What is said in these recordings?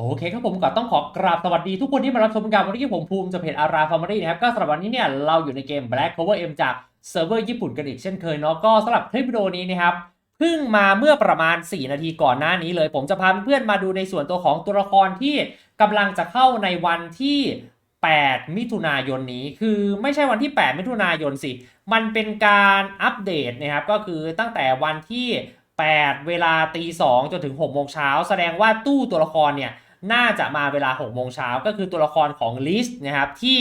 โอเคครับผมก็ต้องขอกราบสวัสดีทุกคนที่มารับชมกันวันนี้ผมภูมิจากเพจอาราฟาร์มรี่นะครับก็สำหรับวันนี้เนี่ยเราอยู่ในเกม Black Cover M จากเซิร์ฟเวอร์ญี่ปุ่นกันอีกเช่นเคยเนาะก็สำหรับคลิปวิดีโอนี้นะครับเพิ่งมาเมื่อประมาณ 4 นาทีก่อนหน้านี้เลย ผมจะพาเพื่อนๆมาดูในส่วนตัวของตัวละครที่กำลังจะเข้าในวันที่ 8 มิถุนายนนี้ คือไม่ใช่วันที่ 8 มิถุนายนสิ มันเป็นการอัปเดตนะครับก็คือตั้งแต่วันที่ 8 เวลาตี2จนถึง6โมงเช้าแสดงว่าตู้ตัวละครเนี่ย น่าจะมาเวลา6โมงเช้าก็คือตัวละครของลิสนะครับที่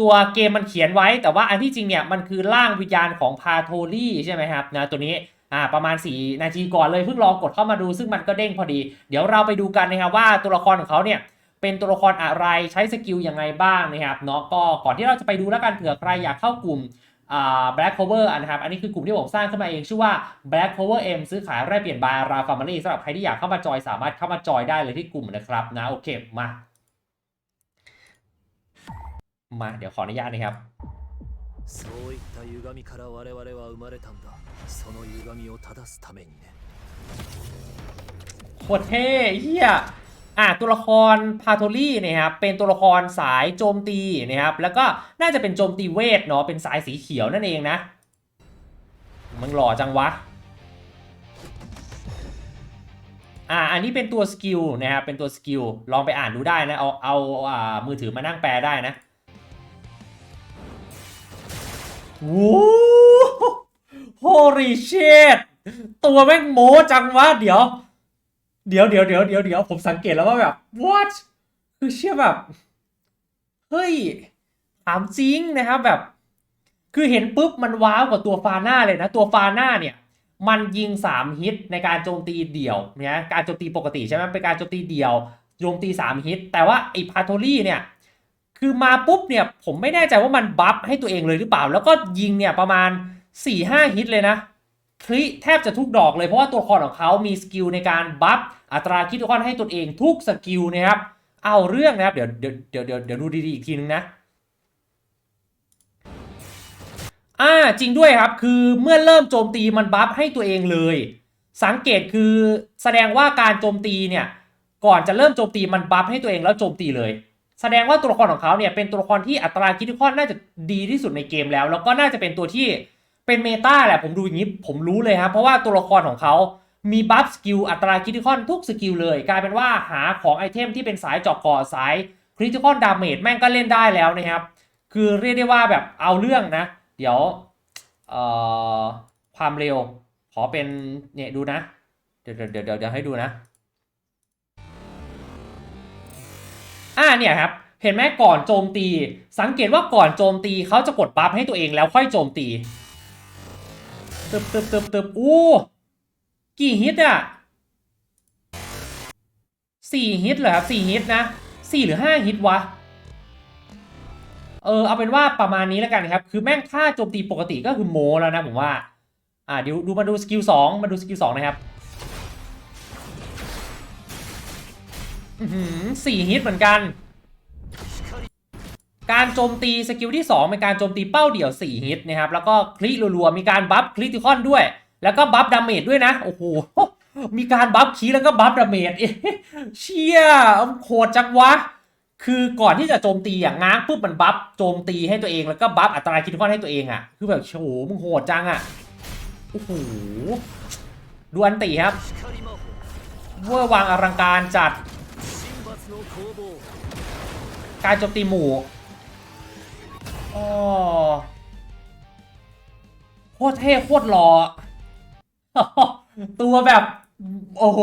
ตัวเกมมันเขียนไว้แต่ว่าอันที่จริงเนี่ยมันคือร่างวิญญาณของพาโทลี่ใช่ไหมครับนะตัวนี้อ่าประมาณ 4 นาทีก่อนเลยเพิ่งลองกดเข้ามาดูซึ่งมันก็เด้งพอดี เดี๋ยวเราไปดูกันนะครับว่าตัวละครของเขาเนี่ยเป็นตัวละครอะไรใช้สกิลยังไงบ้างนะครับเนาะก็ก่อนที่เราจะไปดูแล้วกันเผื่อใครอยากเข้ากลุ่ม Black Cover อะนะครับ อันนี้คือกลุ่มที่ผมสร้างขึ้นมาเอง ชื่อว่า Black Cover M ซื้อขายแลกเปลี่ยนบายราฟาร์มารีสำหรับใครที่อยากเข้ามาจอยสามารถเข้ามาจอยได้เลยที่กลุ่มนะครับนะโอเคมา มาเดี๋ยวขออนุญาตนะครับ そういった歪みから我々は生まれたんだその歪みを正すためにね โคตรเท่เฮีย อะตัวละครพาโทลี่นะครับเป็นตัวละครสายโจมตีนะครับแล้วก็น่าจะเป็นโจมตีเวทเนาะเป็นสายสีเขียวนั่นเองนะมึงหล่อจังวะอ่าอันนี้เป็นตัวสกิลนะครับเป็นตัวสกิลลองไปอ่านดูได้นะเอาเอาอ่ามือถือมานั่งแปลได้นะโว้โห holy shit ตัวแม่งโมจังวะเดี๋ยว เดี๋ยวเดี๋ยวเดี๋ยวเดี๋ยวเดี๋ยวผมสังเกตแล้วว่าแบบ what คือเชื่อแบบ เฮ้ยถามจริงนะครับแบบ คือเห็นปุ๊บมันว้าวกว่าตัวฟาน่าเลยนะ ตัวฟาน่าเนี่ย มันยิง 3 ฮิตในการโจมตีเดี่ยวนะการโจมตีปกติใช่ไหมเป็นการโจมตีเดี่ยวโจมตี 3 ฮิต แต่ว่าไอ้พาโทลี่เนี่ย คือมาปุ๊บเนี่ยผมไม่แน่ใจว่ามันบัฟให้ตัวเองเลยหรือเปล่า แล้วก็ยิงเนี่ยประมาณ4-5ฮิตเลยนะ แทบจะทุกดอกเลยเพราะว่าตัวละครของเขามีสกิลในการบัฟอัตราคิดทุกคนให้ตนเองทุกสกิลนะครับ เอาเรื่องนะครับเดี๋ยวเดี๋ยวเดี๋ยวเดี๋ยวเดี๋ยวดูดีๆอีกทีนึงนะอ่าจริงด้วยครับคือเมื่อเริ่มโจมตีมันบัฟให้ตัวเองเลย สังเกตคือแสดงว่าการโจมตีเนี่ยก่อนจะเริ่มโจมตีมันบัฟให้ตัวเองแล้วโจมตีเลย แสดงว่าตัวละครของเขาเนี่ยเป็นตัวละครที่อัตราคิดทุกคนน่าจะดีที่สุดในเกมแล้ว แล้วก็น่าจะเป็นตัวที่ เป็นเมตาแหละผมดูอย่างนี้ผมรู้เลยครับเพราะว่าตัวละครของเขามีบัฟสกิลอัตราคริติคอนทุกสกิลเลย กลายเป็นว่าหาของไอเทมที่เป็นสายเจาะก่อสายคริติคอนดาเมจแม่งก็เล่นได้แล้วนะครับ คือเรียกได้ว่าแบบเอาเรื่องนะ เดี๋ยวความเร็ว ขอเป็นเนี่ยดูนะ เดี๋ยวเดี๋ยวเดี๋ยวเดี๋ยวให้ดูนะ อ่าเนี่ยครับ เห็นไหมก่อนโจมตี สังเกตว่าก่อนโจมตีเขาจะกดบัฟให้ตัวเองแล้วค่อยโจมตี ตึบตึบตึบตึบอู้กี่ฮิตอะสี่ฮิตเหรอครับสี่ฮิตนะสี่หรือห้าฮิตวะเออเอาเป็นว่าประมาณนี้แล้วกันครับ คือแม่งค่าโจมตีปกติก็คือโมแล้วนะผมว่า อ่าเดี๋ยวดูมาดูสกิลสองมาดูสกิลสองนะครับอื้อหือสี่ฮิตเหมือนกัน การโจมตีสกิลที่ 2 เป็นการโจมตีเป้าเดี่ยว 4 ฮิตนะครับ แล้วก็คลิกรัวๆ มีการบัฟคริติคอนด้วย แล้วก็บัฟดาเมจด้วยนะ โอ้โห มีการบัฟคีแล้วก็บัฟดาเมจเชี่ยโคตรจังวะ คือก่อนที่จะโจมตีอย่างง้างปุ๊บมันบัฟโจมตีให้ตัวเอง แล้วก็บัฟอัตราคริติคอนให้ตัวเองอะ คือแบบโอ้โหมึงโหดจังอะ โอ้โห ดูอันตีครับ เวอร์วางอลังการจัด การโจมตีหมู่ อ๋อโคตรเท่โคตรหล่อตัวแบบ โอ้โห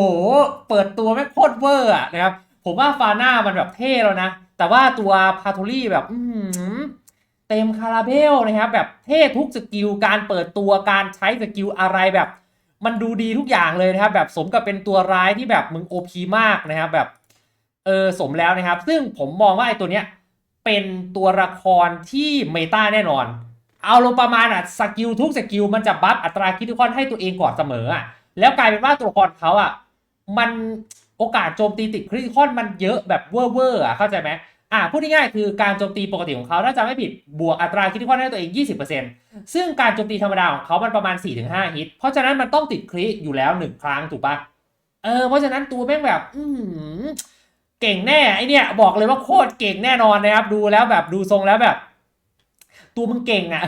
เปิดตัวแม่โคตรเวอร์อะนะครับ ผมว่าฟาน่ามันแบบเท่แล้วนะ แต่ว่าตัวพาโทลี่แบบ อืเต็มคาราเบลนะครับ แบบเท่ทุกสกิลการเปิดตัวการใช้สกิลอะไรแบบ มันดูดีทุกอย่างเลยนะครับ แบบสมกับเป็นตัวร้ายที่แบบมึงโอพีมากนะครับ แบบ เออสมแล้วนะครับ ซึ่งผมมองว่าไอ้ตัวเนี้ย เป็นตัวละครที่เมตาแน่นอน เอาลงประมาณอะสกิลทุกสกิลมันจะบัฟอัตราคิดทุกคนให้ตัวเองก่อนเสมออะแล้วกลายเป็นว่าตัวละครเขาอะมันโอกาสโจมตีติดคริติคอนมันเยอะแบบเวอร์เวอร์อะเข้าใจไหมอะพูดง่ายๆคือการโจมตีปกติของเขาถ้าจะไม่ผิดบวกอัตราคิดทุกคนให้ตัวเอง 20%ซึ่งการโจมตีธรรมดาของเขามันประมาณ 4-5 ฮิต เพราะฉะนั้นมันต้องติดคริอยู่แล้วหนึ่งครั้งถูกปะเออเพราะฉะนั้นตัวแม่งแบบ อื เก่งแน่ไอเนี่ยบอกเลยว่าโคตรเก่งแน่นอนนะครับ ดูแล้วแบบดูทรงแล้วแบบ ตัวมึงเก่งอะ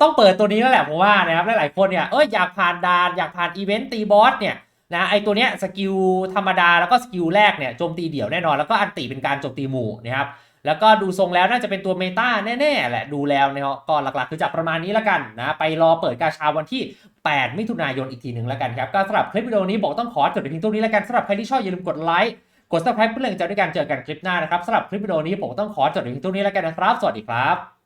ต้องเปิดตัวนี้แล้วแหละผมว่านะครับหลายๆคนเนี่ยเอ้ยอยากผ่านดานอยากผ่านอีเวนต์ตีบอสเนี่ยนะไอตัวเนี้ยสกิลธรรมดาแล้วก็สกิลแรกเนี่ยโจมตีเดี่ยวแน่นอน แล้วก็อันติเป็นการโจมตีหมู่นะครับแล้วก็ดูทรงแล้วน่าจะเป็นตัวเมตาแน่ๆแหละดูแล้วเนี่ยก็หลักๆ คือจะประมาณนี้แล้วกันนะไปรอเปิดกาชาวันที่ 8 มิถุนายนอีกทีหนึ่งแล้วกันครับก็สำหรับคลิปวิดีโอนี้บอกต้องขอจบไปเพียงเท่านี้แล้วกันสำหรับใครที่ชอบอย่าลืมกดไลค์ กด subscribe เพื่อเรื่องจด้วยกันเจอกันคลิปหน้านะครับสำหรับคลิปวิดีโอนี้ผมต้องขอจบไปเพียงท่านี้แล้วกันนะครับ สวัสดีครับ